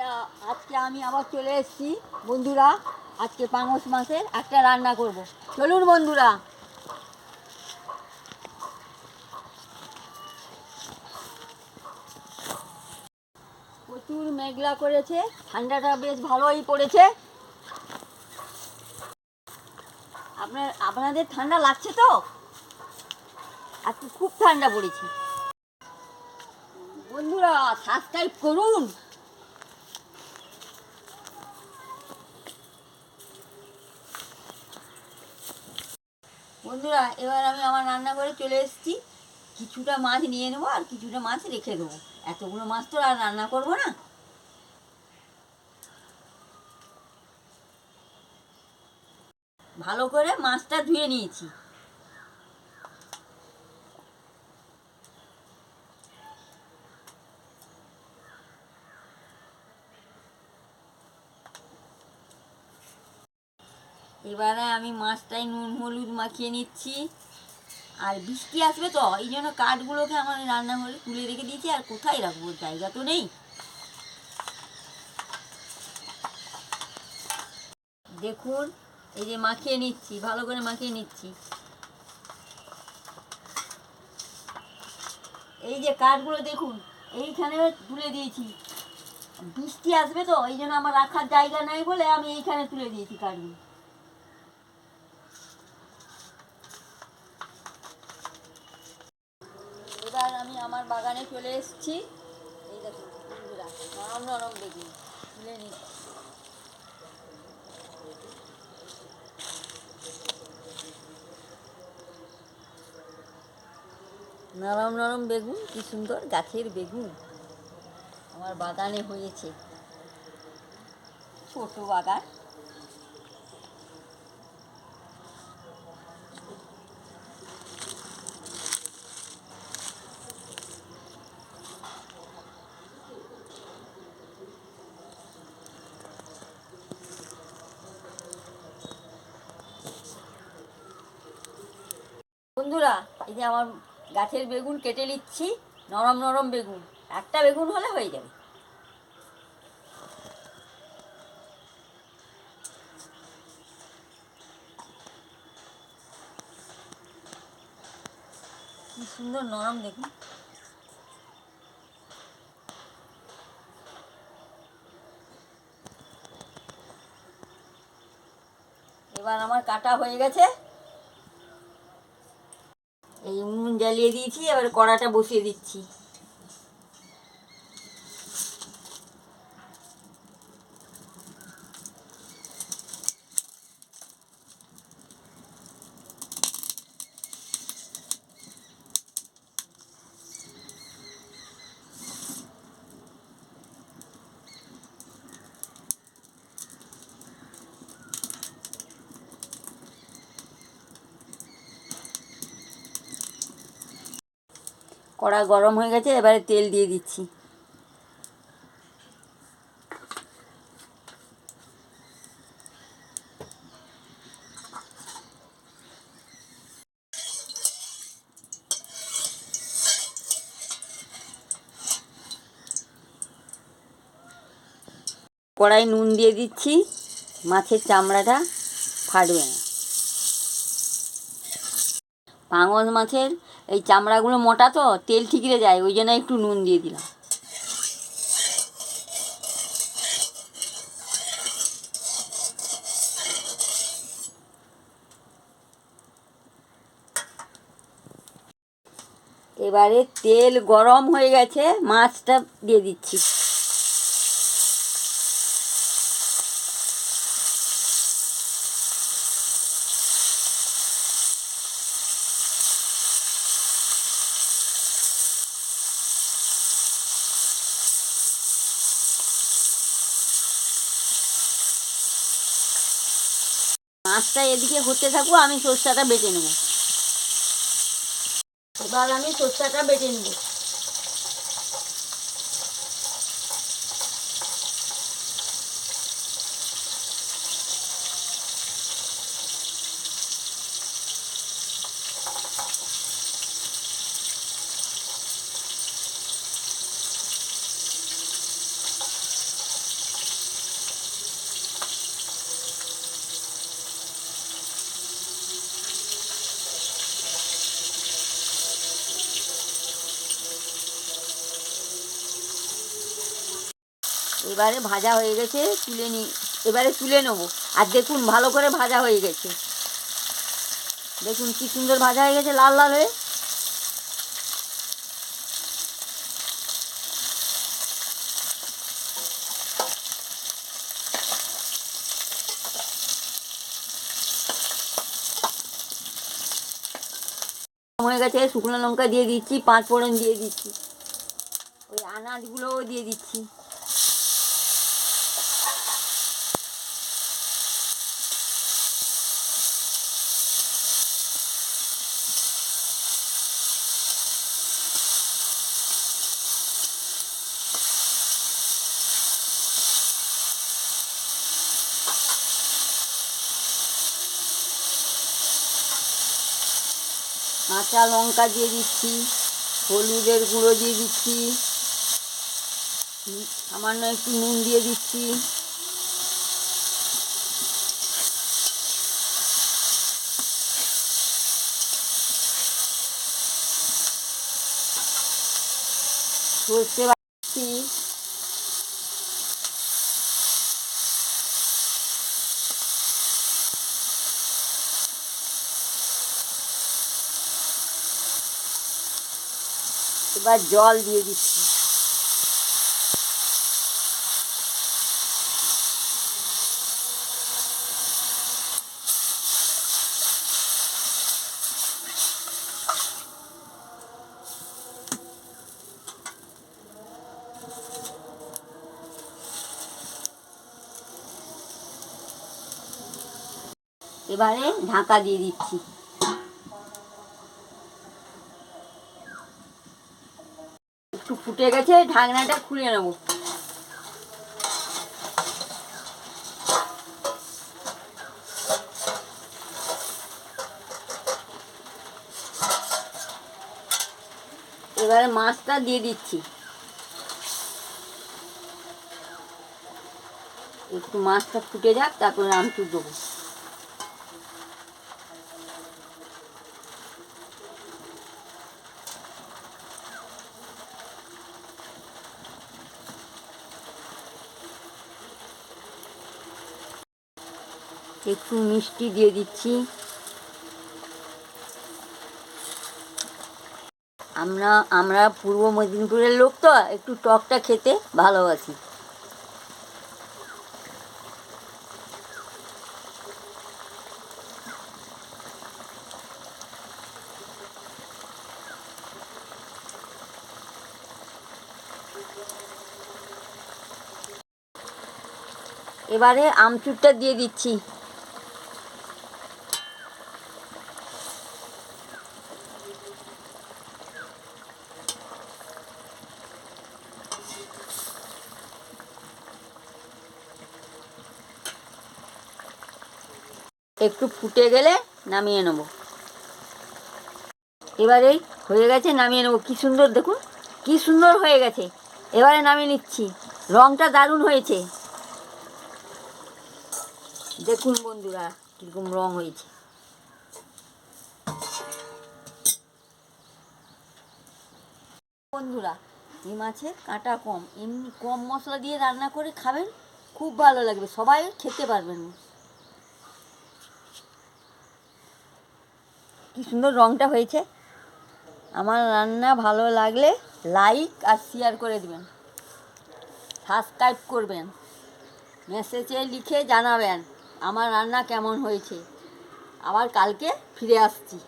আজকে আমি আবার চলে এসেছি। বন্ধুরা, আজকে পাঙস মাছের একটা রান্না করব। চলুন বন্ধুরা। প্রচুর মেঘলা করেছে, ঠান্ডাটা বেশ ভালোই পড়েছে। আপনার, আপনাদের ঠান্ডা লাগছে তো? আজকে খুব ঠান্ডা পড়েছে। বন্ধুরা সাবস্ক্রাইব করুন। বন্ধুরা, এবার আমি আমার রান্না করে চলে এসেছি। কিছুটা মাছ নিয়ে নেব আর কিছুটা মাছ রেখে দেবো। এতগুলো মাছ তো আর রান্না করব না। ভালো করে মাছটা ধুয়ে নিয়েছি। এবারে আমি মাছটাই নুন, হলুদ মাখিয়ে নিচ্ছি। আর বৃষ্টি আসবে তো, এই জন্য কাঠগুলোকে আমার রান্নাঘরে তুলে রেখে দিয়েছি, আর কোথায় রাখব? জায়গা তো নেই। দেখুন, এই যে মাখিয়ে নিচ্ছি, ভালো করে মাখিয়ে নিচ্ছি। এই যে কাঠগুলো দেখুন, এইখানে তুলে দিয়েছি। বৃষ্টি আসবে তো, এই জন্য আমার রাখার জায়গা নাই বলে আমি এইখানে তুলে দিয়েছি কাঠগুলো এবার আমি আমার বাগানে চলে এসেছি। এই বন্ধুরা নরম নরম বেগুন তুলে নিচ্ছি নরম নরম বেগুন, কি সুন্দর গাছের বেগুন। আমার বাগানে হয়েছে। ছোট বাগান। বন্ধুরা, এই যে আমার গাছের বেগুন কেটে নিচ্ছি, নরম নরম বেগুন। একটা বেগুন হলে হয়ে যাবে। কি সুন্দর নরম দেখুন এবার আমার কাটা হয়ে গেছে এই উনুন জ্বালিয়ে দিয়েছি এবার কড়াটা বসিয়ে দিচ্ছি। কড়া গরম হয়ে গেছে, এবারে তেল দিয়ে দিচ্ছি। কড়াই নুন দিয়ে দিচ্ছি, মাছের চামড়াটা ফাটবে না। পাঙল মাছের এই চামড়াগুলো মোটা তো, তেল ঠিকরে যায়, ওই জন্য একটু নুন দিয়ে দিলাম। এবারে তেল গরম হয়ে গেছে, মাছটা দিয়ে দিচ্ছি। মাছটা এদিকে হতে থাকুক আমি সর্ষাটা বেটে নেব। এবার আমি সরষাটা বেটে নেব। এবারে ভাজা হয়ে গেছে, তুলে নি, এবারে তুলে নেব। আর দেখুন, ভালো করে ভাজা হয়ে গেছে। দেখুন কি সুন্দর ভাজা হয়ে গেছে, লাল লাল হয়ে। হয়ে গেছে, শুকনো লঙ্কা দিয়ে দিচ্ছি, পাঁচ ফোড়ন দিয়ে দিচ্ছি। ওই আনাজগুলোও দিয়ে দিচ্ছি। কাঁচা লঙ্কা দিয়ে দিচ্ছি, হলুদের গুঁড়ো দিয়ে দিচ্ছি, সামান্য একটু নুন দিয়ে দিচ্ছি। সর্ষে বাড়ছি এবার জল দিয়ে দিচ্ছি। এবারে ঢাকা দিয়ে দিচ্ছি একটু ফুটে গেছে, ঢাকনাটা খুলে নেব। এবারে মাছটা দিয়ে দিচ্ছি। একটু মাছটা ফুটে যাক, তারপরে আমচুর দেবো। একটু মিষ্টি দিয়ে দিচ্ছি। আমরা আমরা পূর্ব মেদিনীপুরের লোক তো, একটু টকটা খেতে ভালোবাসি। এবারে আমচুরটা দিয়ে দিচ্ছি। একটু ফুটে গেলে নামিয়ে নেব। এবারে হয়ে গেছে, নামিয়ে নেব। কি সুন্দর দেখুন, কি সুন্দর হয়ে গেছে। এবারে নামিয়ে নিচ্ছি। রংটা দারুণ হয়েছে। দেখুন বন্ধুরা, কীরকম রং হয়েছে। বন্ধুরা, এই মাছের কাঁটা কম। এমনি কম মশলা দিয়ে রান্না করে খাবেন, খুব ভালো লাগবে। সবাই খেতে পারবেন। কি সুন্দর রঙটা হয়েছে। আমার রান্না ভালো লাগলে লাইক আর শেয়ার করে দেবেন। সাবস্ক্রাইব করবেন। মেসেজে লিখে জানাবেন আমার রান্না কেমন হয়েছে। আবার কালকে ফিরে আসছি।